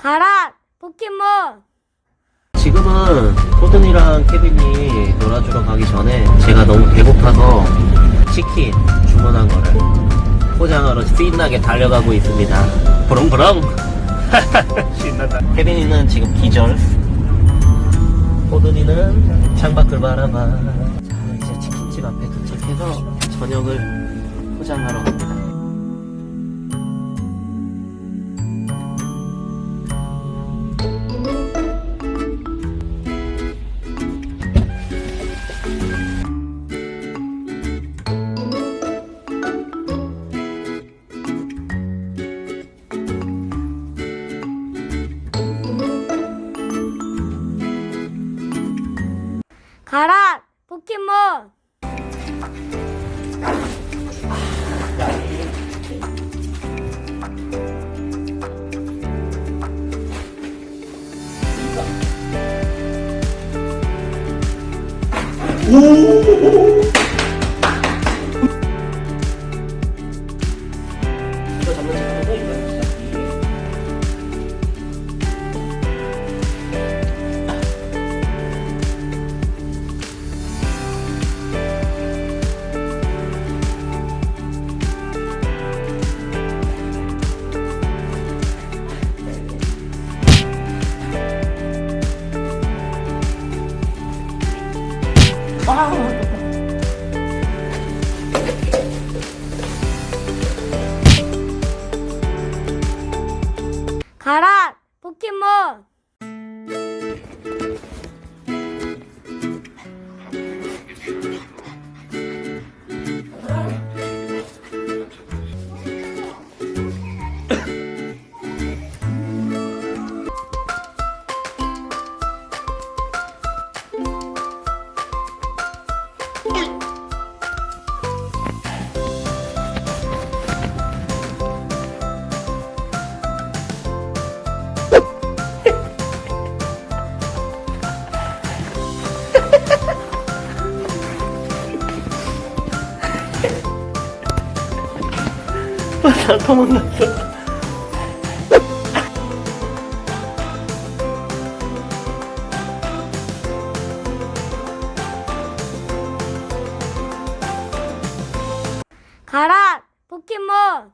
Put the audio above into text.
가라 포켓몬 지금은 호든이랑 케빈이 놀아주러 가기 전에 제가 너무 배고파서 치킨 주문한 거를 포장하러 신나게 달려가고 있습니다. 부렁부렁! 신난다. 케빈이는 지금 기절. 호든이는 창밖을 바라봐. 자, 이제 치킨집 앞에 도착해서 저녁을 포장하러 갑니다. 가라 포켓몬. 이거 잡는 가라 포켓몬 다 도망갔어. 가라 포켓몬